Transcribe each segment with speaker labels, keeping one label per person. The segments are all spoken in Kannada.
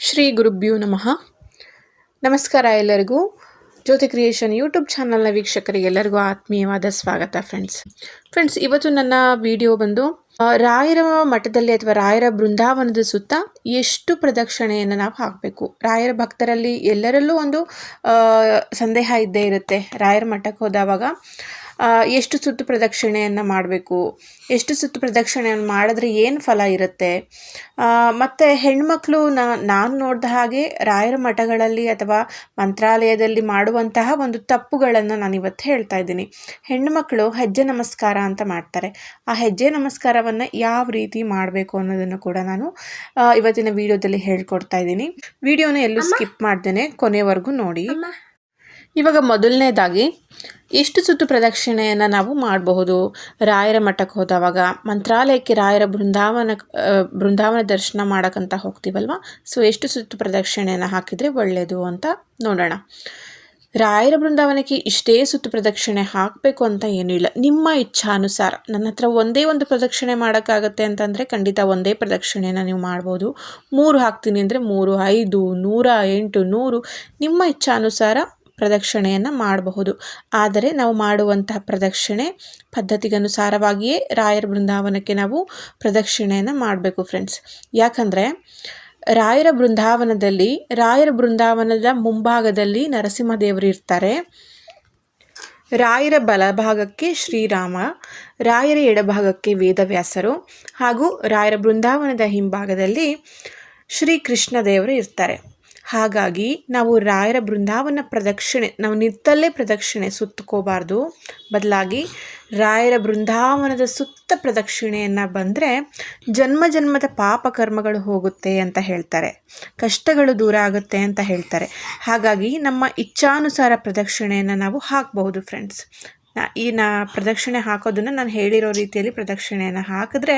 Speaker 1: ಶ್ರೀ ಗುರುಭ್ಯೂ ನಮಃ. ನಮಸ್ಕಾರ ಎಲ್ಲರಿಗೂ. ಜ್ಯೋತಿ ಕ್ರಿಯೇಷನ್ ಯೂಟ್ಯೂಬ್ ಚಾನಲ್ನ ವೀಕ್ಷಕರಿಗೆ ಎಲ್ಲರಿಗೂ ಆತ್ಮೀಯವಾದ ಸ್ವಾಗತ ಫ್ರೆಂಡ್ಸ್. ಫ್ರೆಂಡ್ಸ್, ಇವತ್ತು ನನ್ನ ವಿಡಿಯೋ ಬಂದು ರಾಯರ ಮಠದಲ್ಲಿ ಅಥವಾ ರಾಯರ ಬೃಂದಾವನದ ಸುತ್ತ ಎಷ್ಟು ಪ್ರದಕ್ಷಿಣೆಯನ್ನು ನಾವು ಹಾಕಬೇಕು? ರಾಯರ ಭಕ್ತರಲ್ಲಿ ಎಲ್ಲರಲ್ಲೂ ಒಂದು ಸಂದೇಹ ಇದ್ದೇ ಇರುತ್ತೆ. ರಾಯರ ಮಠಕ್ಕೆ ಹೋದವಾಗ ಎಷ್ಟು ಸುತ್ತು ಪ್ರದಕ್ಷಿಣೆಯನ್ನು ಮಾಡಬೇಕು ಎಷ್ಟು ಸುತ್ತು ಪ್ರದಕ್ಷಿಣೆಯನ್ನು ಮಾಡಿದ್ರೆ ಏನು ಫಲ ಇರುತ್ತೆ? ಮತ್ತು ಹೆಣ್ಮಕ್ಳು ನಾನು ನೋಡಿದ ಹಾಗೆ ರಾಯರ ಮಠಗಳಲ್ಲಿ ಅಥವಾ ಮಂತ್ರಾಲಯದಲ್ಲಿ ಮಾಡುವಂತಹ ಒಂದು ತಪ್ಪುಗಳನ್ನು ನಾನು ಇವತ್ತು ಹೇಳ್ತಾ ಇದ್ದೀನಿ. ಹೆಣ್ಣುಮಕ್ಕಳು ಹೆಜ್ಜೆ ನಮಸ್ಕಾರ ಅಂತ ಮಾಡ್ತಾರೆ. ಆ ಹೆಜ್ಜೆ ನಮಸ್ಕಾರವನ್ನು ಯಾವ ರೀತಿ ಮಾಡಬೇಕು ಅನ್ನೋದನ್ನು ಕೂಡ ನಾನು ಇವತ್ತಿನ ವಿಡಿಯೋದಲ್ಲಿ ಹೇಳ್ಕೊಡ್ತಾ ಇದ್ದೀನಿ. ವಿಡಿಯೋನ ಎಲ್ಲೂ ಸ್ಕಿಪ್ ಮಾಡ್ದೇನೆ ಕೊನೆವರೆಗೂ ನೋಡಿ. ಇವಾಗ ಮೊದಲನೇದಾಗಿ ಎಷ್ಟು ಸುತ್ತು ಪ್ರದಕ್ಷಿಣೆಯನ್ನು ನಾವು ಮಾಡಬಹುದು. ರಾಯರ ಮಠಕ್ಕೆ ಹೋದವಾಗ, ಮಂತ್ರಾಲಯಕ್ಕೆ ರಾಯರ ಬೃಂದಾವನ ಬೃಂದಾವನ ದರ್ಶನ ಮಾಡೋಕ್ಕಂತ ಹೋಗ್ತೀವಲ್ವ? ಸೊ ಎಷ್ಟು ಸುತ್ತು ಪ್ರದಕ್ಷಿಣೆಯನ್ನು ಹಾಕಿದರೆ ಒಳ್ಳೆಯದು ಅಂತ ನೋಡೋಣ. ರಾಯರ ಬೃಂದಾವನಕ್ಕೆ ಇಷ್ಟೇ ಸುತ್ತು ಪ್ರದಕ್ಷಿಣೆ ಹಾಕಬೇಕು ಅಂತ ಏನೂ ಇಲ್ಲ. ನಿಮ್ಮ ಇಚ್ಛಾನುಸಾರ. ನನ್ನ ಹತ್ರ ಒಂದೇ ಒಂದು ಪ್ರದಕ್ಷಿಣೆ ಮಾಡೋಕ್ಕಾಗತ್ತೆ ಅಂತಂದರೆ ಖಂಡಿತ ಒಂದೇ ಪ್ರದಕ್ಷಿಣೆನ ನೀವು ಮಾಡ್ಬೋದು. ಮೂರು ಹಾಕ್ತೀನಿ ಅಂದರೆ ಮೂರು, ಐದು, ನೂರ ಎಂಟು, ನೂರು. ನಿಮ್ಮ ಇಚ್ಛಾನುಸಾರ ಪ್ರದಕ್ಷಿಣೆಯನ್ನು ಮಾಡಬಹುದು. ಆದರೆ ನಾವು ಮಾಡುವಂತಹ ಪ್ರದಕ್ಷಿಣೆ ಪದ್ಧತಿಗನುಸಾರವಾಗಿಯೇ ರಾಯರ ಬೃಂದಾವನಕ್ಕೆ ನಾವು ಪ್ರದಕ್ಷಿಣೆಯನ್ನು ಮಾಡಬೇಕು ಫ್ರೆಂಡ್ಸ್ ಯಾಕಂದರೆ ರಾಯರ ಬೃಂದಾವನದಲ್ಲಿ, ರಾಯರ ಬೃಂದಾವನದ ಮುಂಭಾಗದಲ್ಲಿ ನರಸಿಂಹದೇವರು ಇರ್ತಾರೆ. ರಾಯರ ಬಲಭಾಗಕ್ಕೆ ಶ್ರೀರಾಮ, ರಾಯರ ಎಡಭಾಗಕ್ಕೆ ವೇದವ್ಯಾಸರು ಹಾಗೂ ರಾಯರ ಬೃಂದಾವನದ ಹಿಂಭಾಗದಲ್ಲಿ ಶ್ರೀಕೃಷ್ಣ ಕೃಷ್ಣದೇವರು ಇರ್ತಾರೆ. ಹಾಗಾಗಿ ನಾವು ರಾಯರ ಬೃಂದಾವನ ಪ್ರದಕ್ಷಿಣೆ, ನಾವು ನಿತ್ತಲ್ಲೇ ಪ್ರದಕ್ಷಿಣೆ ಸುತ್ತಕೋಬಾರ್ದು. ಬದಲಾಗಿ ರಾಯರ ಬೃಂದಾವನದ ಸುತ್ತ ಪ್ರದಕ್ಷಿಣೆಯನ್ನು ಬಂದರೆ ಜನ್ಮ ಜನ್ಮದ ಪಾಪ ಕರ್ಮಗಳು ಹೋಗುತ್ತೆ ಅಂತ ಹೇಳ್ತಾರೆ. ಕಷ್ಟಗಳು ದೂರ ಆಗುತ್ತೆ ಅಂತ ಹೇಳ್ತಾರೆ. ಹಾಗಾಗಿ ನಮ್ಮ ಇಚ್ಛಾನುಸಾರ ಪ್ರದಕ್ಷಿಣೆಯನ್ನು ನಾವು ಹಾಕಬಹುದು ಫ್ರೆಂಡ್ಸ್ ಈ ನಾ ಪ್ರದಕ್ಷಿಣೆ ಹಾಕೋದನ್ನು ನಾನು ಹೇಳಿರೋ ರೀತಿಯಲ್ಲಿ ಪ್ರದಕ್ಷಿಣೆಯನ್ನು ಹಾಕಿದ್ರೆ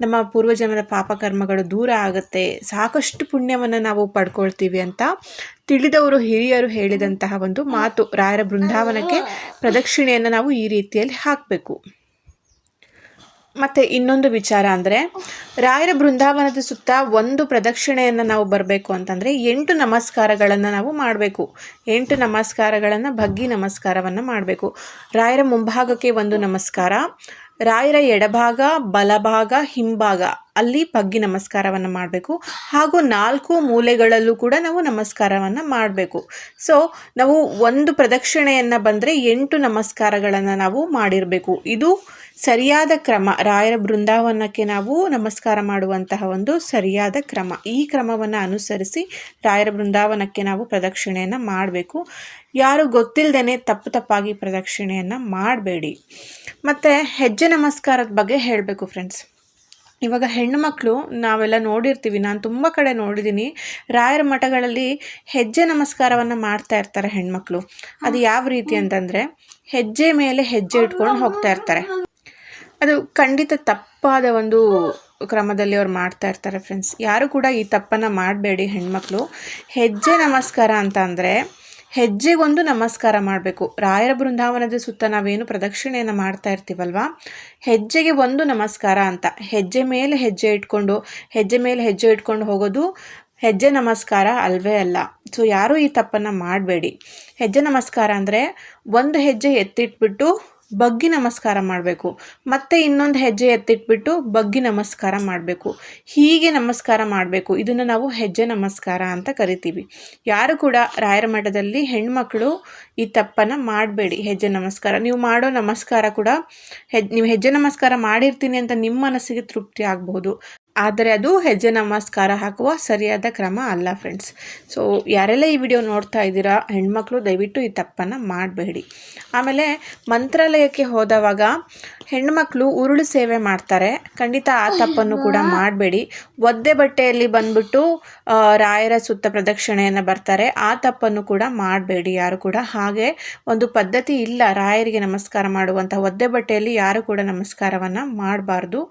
Speaker 1: ನಮ್ಮ ಪೂರ್ವಜನ್ಮದ ಪಾಪಕರ್ಮಗಳು ದೂರ ಆಗುತ್ತೆ. ಸಾಕಷ್ಟು ಪುಣ್ಯವನ್ನು ನಾವು ಪಡ್ಕೊಳ್ತೀವಿ ಅಂತ ತಿಳಿದವರು ಹಿರಿಯರು ಹೇಳಿದಂತಹ ಒಂದು ಮಾತು. ರಾಯರ ಬೃಂದಾವನಕ್ಕೆ ಪ್ರದಕ್ಷಿಣೆಯನ್ನು ನಾವು ಈ ರೀತಿಯಲ್ಲಿ ಹಾಕಬೇಕು. ಮತ್ತು ಇನ್ನೊಂದು ವಿಚಾರ ಅಂದರೆ, ರಾಯರ ಬೃಂದಾವನದ ಸುತ್ತ ಒಂದು ಪ್ರದಕ್ಷಿಣೆಯನ್ನು ನಾವು ಬರಬೇಕು ಅಂತಂದರೆ, ಎಂಟು ನಮಸ್ಕಾರಗಳನ್ನು ನಾವು ಮಾಡಬೇಕು. ಎಂಟು ನಮಸ್ಕಾರಗಳನ್ನು ಬಗ್ಗಿ ನಮಸ್ಕಾರವನ್ನು ಮಾಡಬೇಕು. ರಾಯರ ಮುಂಭಾಗಕ್ಕೆ ಒಂದು ನಮಸ್ಕಾರ ರಾಯರ ಎಡಭಾಗ, ಬಲಭಾಗ, ಹಿಂಭಾಗ. ಅಲ್ಲಿ ಪಗ್ಗಿ ನಮಸ್ಕಾರವನ್ನು ಮಾಡಬೇಕು. ಹಾಗೂ ನಾಲ್ಕು ಮೂಲೆಗಳಲ್ಲೂ ಕೂಡ ನಾವು ನಮಸ್ಕಾರವನ್ನು ಮಾಡಬೇಕು. ಸೊ ನಾವು ಒಂದು ಪ್ರದಕ್ಷಿಣೆಯನ್ನು ಬಂದರೆ ಎಂಟು ನಮಸ್ಕಾರಗಳನ್ನು ನಾವು ಮಾಡಿರಬೇಕು. ಇದು ಸರಿಯಾದ ಕ್ರಮ. ರಾಯರ ಬೃಂದಾವನಕ್ಕೆ ನಾವು ನಮಸ್ಕಾರ ಮಾಡುವಂತಹ ಒಂದು ಸರಿಯಾದ ಕ್ರಮ. ಈ ಕ್ರಮವನ್ನು ಅನುಸರಿಸಿ ರಾಯರ ಬೃಂದಾವನಕ್ಕೆ ನಾವು ಪ್ರದಕ್ಷಿಣೆಯನ್ನು ಮಾಡಬೇಕು. ಯಾರು ಗೊತ್ತಿಲ್ಲದೇ ತಪ್ಪು ತಪ್ಪಾಗಿ ಪ್ರದಕ್ಷಿಣೆಯನ್ನು ಮಾಡಬೇಡಿ. ಮತ್ತು ಹೆಜ್ಜೆ ನಮಸ್ಕಾರದ ಬಗ್ಗೆ ಹೇಳಬೇಕು ಫ್ರೆಂಡ್ಸ್ ಇವಾಗ ಹೆಣ್ಣು ಮಕ್ಕಳು ನಾವೆಲ್ಲ ನೋಡಿರ್ತೀವಿ, ನಾನು ತುಂಬ ಕಡೆ ನೋಡಿದ್ದೀನಿ ರಾಯರ ಮಠಗಳಲ್ಲಿ ಹೆಜ್ಜೆ ನಮಸ್ಕಾರವನ್ನು ಮಾಡ್ತಾ ಇರ್ತಾರೆ ಹೆಣ್ಮಕ್ಳು ಅದು ಯಾವ ರೀತಿ ಅಂತಂದರೆ ಹೆಜ್ಜೆ ಮೇಲೆ ಹೆಜ್ಜೆ ಇಟ್ಕೊಂಡು ಹೋಗ್ತಾ ಇರ್ತಾರೆ. ಅದು ಖಂಡಿತ ತಪ್ಪಾದ ಒಂದು ಕ್ರಮದಲ್ಲಿ ಅವ್ರು ಮಾಡ್ತಾ ಇರ್ತಾರೆ ಫ್ರೆಂಡ್ಸ್ ಯಾರು ಕೂಡ ಈ ತಪ್ಪನ್ನು ಮಾಡಬೇಡಿ ಹೆಣ್ಮಕ್ಳು ಹೆಜ್ಜೆ ನಮಸ್ಕಾರ ಅಂತ ಅಂದರೆ ಹೆಜ್ಜೆಗೊಂದು ನಮಸ್ಕಾರ ಮಾಡಬೇಕು. ರಾಯರ ಬೃಂದಾವನದ ಸುತ್ತ ನಾವೇನು ಪ್ರದಕ್ಷಿಣೆಯನ್ನು ಮಾಡ್ತಾ ಇರ್ತೀವಲ್ವಾ? ಹೆಜ್ಜೆಗೆ ಒಂದು ನಮಸ್ಕಾರ ಅಂತ. ಹೆಜ್ಜೆ ಮೇಲೆ ಹೆಜ್ಜೆ ಇಟ್ಕೊಂಡು, ಹೆಜ್ಜೆ ಮೇಲೆ ಹೆಜ್ಜೆ ಇಟ್ಕೊಂಡು ಹೋಗೋದು ಹೆಜ್ಜೆ ನಮಸ್ಕಾರ ಅಲ್ವೇ ಅಲ್ಲ. ಸೊ ಯಾರೂ ಈ ತಪ್ಪನ್ನು ಮಾಡಬೇಡಿ. ಹೆಜ್ಜೆ ನಮಸ್ಕಾರ ಅಂದರೆ ಒಂದು ಹೆಜ್ಜೆ ಎತ್ತಿಟ್ಬಿಟ್ಟು ಬಗ್ಗಿ ನಮಸ್ಕಾರ ಮಾಡಬೇಕು. ಮತ್ತೆ ಇನ್ನೊಂದು ಹೆಜ್ಜೆ ಎತ್ತಿಟ್ಬಿಟ್ಟು ಬಗ್ಗಿ ನಮಸ್ಕಾರ ಮಾಡಬೇಕು. ಹೀಗೆ ನಮಸ್ಕಾರ ಮಾಡಬೇಕು. ಇದನ್ನು ನಾವು ಹೆಜ್ಜೆ ನಮಸ್ಕಾರ ಅಂತ ಕರಿತೀವಿ. ಯಾರು ಕೂಡ ರಾಯರ ಮಠದಲ್ಲಿ ಹೆಣ್ಮಕ್ಳು ಈ ತಪ್ಪನ್ನು ಮಾಡಬೇಡಿ. ಹೆಜ್ಜೆ ನಮಸ್ಕಾರ. ನೀವು ಮಾಡೋ ನಮಸ್ಕಾರ ಕೂಡ ಹೆಜ್, ನೀವು ಹೆಜ್ಜೆ ನಮಸ್ಕಾರ ಮಾಡಿರ್ತೀನಿ ಅಂತ ನಿಮ್ಮ ಮನಸ್ಸಿಗೆ ತೃಪ್ತಿ ಆಗಬಹುದು ಆದರೆ ಅದು ಹೆಜ್ಜೆ ನಮಸ್ಕಾರ ಹಾಕುವ ಸರಿಯಾದ ಕ್ರಮ ಅಲ್ಲ ಫ್ರೆಂಡ್ಸ್ ಸೊ ಯಾರೆಲ್ಲ ಈ ವಿಡಿಯೋ ನೋಡ್ತಾ ಇದ್ದೀರಾ ಹೆಣ್ಮಕ್ಳು ದಯವಿಟ್ಟು ಈ ತಪ್ಪನ್ನು ಮಾಡಬೇಡಿ. ಆಮೇಲೆ ಮಂತ್ರಾಲಯಕ್ಕೆ ಹೋದವಾಗ ಹೆಣ್ಮಕ್ಳು ಉರುಳು ಸೇವೆ ಮಾಡ್ತಾರೆ. ಖಂಡಿತ ಆ ತಪ್ಪನ್ನು ಕೂಡ ಮಾಡಬೇಡಿ. ಒದ್ದೆ ಬಟ್ಟೆಯಲ್ಲಿ ಬಂದ್ಬಿಟ್ಟು ರಾಯರ ಸುತ್ತ ಪ್ರದಕ್ಷಿಣೆಯನ್ನು ಬರ್ತಾರೆ. ಆ ತಪ್ಪನ್ನು ಕೂಡ ಮಾಡಬೇಡಿ. ಯಾರು ಕೂಡ ಹಾಗೆ ಒಂದು ಪದ್ಧತಿ ಇಲ್ಲ ರಾಯರಿಗೆ ನಮಸ್ಕಾರ ಮಾಡುವಂಥ ಒದ್ದೆ ಬಟ್ಟೆಯಲ್ಲಿ ಯಾರು ಕೂಡ ನಮಸ್ಕಾರವನ್ನು ಮಾಡಬಾರ್ದು.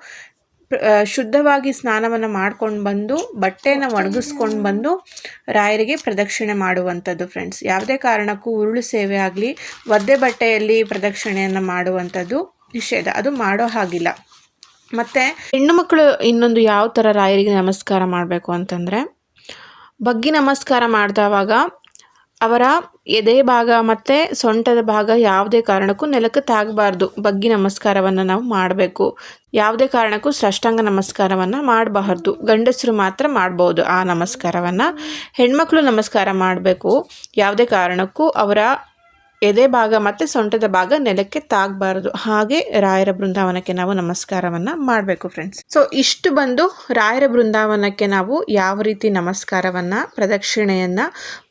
Speaker 1: ಶುದ್ಧವಾಗಿ ಸ್ನಾನವನ್ನು ಮಾಡ್ಕೊಂಡು ಬಂದು, ಬಟ್ಟೆನ ಒಣಗಿಸ್ಕೊಂಡು ಬಂದು ರಾಯರಿಗೆ ಪ್ರದಕ್ಷಿಣೆ ಮಾಡುವಂಥದ್ದು ಫ್ರೆಂಡ್ಸ್. ಯಾವುದೇ ಕಾರಣಕ್ಕೂ ಉರುಳು ಸೇವೆ ಆಗಲಿ, ಒದ್ದೆ ಬಟ್ಟೆಯಲ್ಲಿ ಪ್ರದಕ್ಷಿಣೆಯನ್ನು ಮಾಡುವಂಥದ್ದು ನಿಷೇಧ. ಅದು ಮಾಡೋ ಹಾಗಿಲ್ಲ. ಮತ್ತು ಹೆಣ್ಣು ಮಕ್ಕಳು ಇನ್ನೊಂದು ಯಾವ ಥರ ರಾಯರಿಗೆ ನಮಸ್ಕಾರ ಮಾಡಬೇಕು ಅಂತಂದರೆ, ಬಗ್ಗಿ ನಮಸ್ಕಾರ ಮಾಡಿದವಾಗ ಅವರ ಎದೆ ಭಾಗ ಮತ್ತು ಸೊಂಟದ ಭಾಗ ಯಾವುದೇ ಕಾರಣಕ್ಕೂ ನೆಲಕ್ಕೆ ತಾಗಬಾರ್ದು. ಬಗ್ಗಿ ನಮಸ್ಕಾರವನ್ನು ನಾವು ಮಾಡಬೇಕು. ಯಾವುದೇ ಕಾರಣಕ್ಕೂ ಸೃಷ್ಟಾಂಗ ನಮಸ್ಕಾರವನ್ನು ಮಾಡಬಾರ್ದು. ಗಂಡಸರು ಮಾತ್ರ ಮಾಡ್ಬೋದು ಆ ನಮಸ್ಕಾರವನ್ನು. ಹೆಣ್ಮಕ್ಳು ನಮಸ್ಕಾರ ಮಾಡಬೇಕು. ಯಾವುದೇ ಕಾರಣಕ್ಕೂ ಅವರ ಎದೆ ಭಾಗ ಮತ್ತು ಸೊಂಟದ ಭಾಗ ನೆಲಕ್ಕೆ ತಾಗಬಾರದು. ಹಾಗೆ ರಾಯರ ಬೃಂದಾವನಕ್ಕೆ ನಾವು ನಮಸ್ಕಾರವನ್ನು ಮಾಡಬೇಕು ಫ್ರೆಂಡ್ಸ್ ಸೊ ಇಷ್ಟು ಬಂದು ರಾಯರ ಬೃಂದಾವನಕ್ಕೆ ನಾವು ಯಾವ ರೀತಿ ನಮಸ್ಕಾರವನ್ನು, ಪ್ರದಕ್ಷಿಣೆಯನ್ನು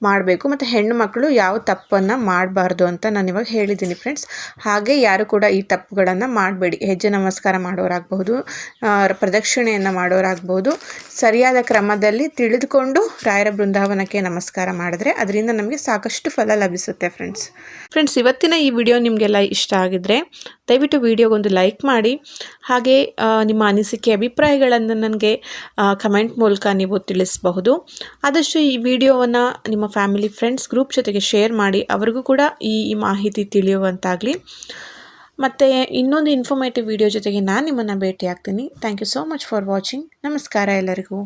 Speaker 1: ಮಾಡಬೇಕು ಮತ್ತು ಹೆಣ್ಣು ಮಕ್ಕಳು ಯಾವ ತಪ್ಪನ್ನು ಮಾಡಬಾರ್ದು ಅಂತ ನಾನು ಇವಾಗ ಹೇಳಿದ್ದೀನಿ ಫ್ರೆಂಡ್ಸ್ ಹಾಗೆ ಯಾರು ಕೂಡ ಈ ತಪ್ಪುಗಳನ್ನು ಮಾಡಬೇಡಿ. ಹೆಜ್ಜೆ ನಮಸ್ಕಾರ ಮಾಡೋರಾಗಬಹುದು ಪ್ರದಕ್ಷಿಣೆಯನ್ನು ಮಾಡೋರಾಗಬಹುದು. ಸರಿಯಾದ ಕ್ರಮದಲ್ಲಿ ತಿಳಿದುಕೊಂಡು ರಾಯರ ಬೃಂದಾವನಕ್ಕೆ ನಮಸ್ಕಾರ ಮಾಡಿದ್ರೆ ಅದರಿಂದ ನಮಗೆ ಸಾಕಷ್ಟು ಫಲ ಲಭಿಸುತ್ತೆ ಫ್ರೆಂಡ್ಸ್ ಫ್ರೆಂಡ್ಸ್, ಇವತ್ತಿನ ಈ ವಿಡಿಯೋ ನಿಮಗೆಲ್ಲ ಇಷ್ಟ ಆಗಿದ್ರೆ ದಯವಿಟ್ಟು ವಿಡಿಯೋಗೊಂದು ಲೈಕ್ ಮಾಡಿ. ಹಾಗೆ ನಿಮ್ಮ ಅನಿಸಿಕೆ, ಅಭಿಪ್ರಾಯಗಳನ್ನು ನನಗೆ ಕಮೆಂಟ್ ಮೂಲಕ ನೀವು ತಿಳಿಸಬಹುದು. ಆದಷ್ಟು ಈ ವಿಡಿಯೋವನ್ನು ನಿಮ್ಮ ಫ್ಯಾಮಿಲಿ, ಫ್ರೆಂಡ್ಸ್ ಗ್ರೂಪ್ ಜೊತೆಗೆ ಶೇರ್ ಮಾಡಿ, ಅವರಿಗೂ ಕೂಡ ಈ ಮಾಹಿತಿ ತಿಳಿಯುವಂತಾಗಲಿ. ಮತ್ತು ಇನ್ನೊಂದು ಇನ್ಫಾರ್ಮೇಟಿವ್ ವಿಡಿಯೋ ಜೊತೆಗೆ ನಾನು ನಿಮ್ಮನ್ನು ಭೇಟಿ ಆಗ್ತೀನಿ thank you so much for watching ನಮಸ್ಕಾರ ಎಲ್ಲರಿಗೂ.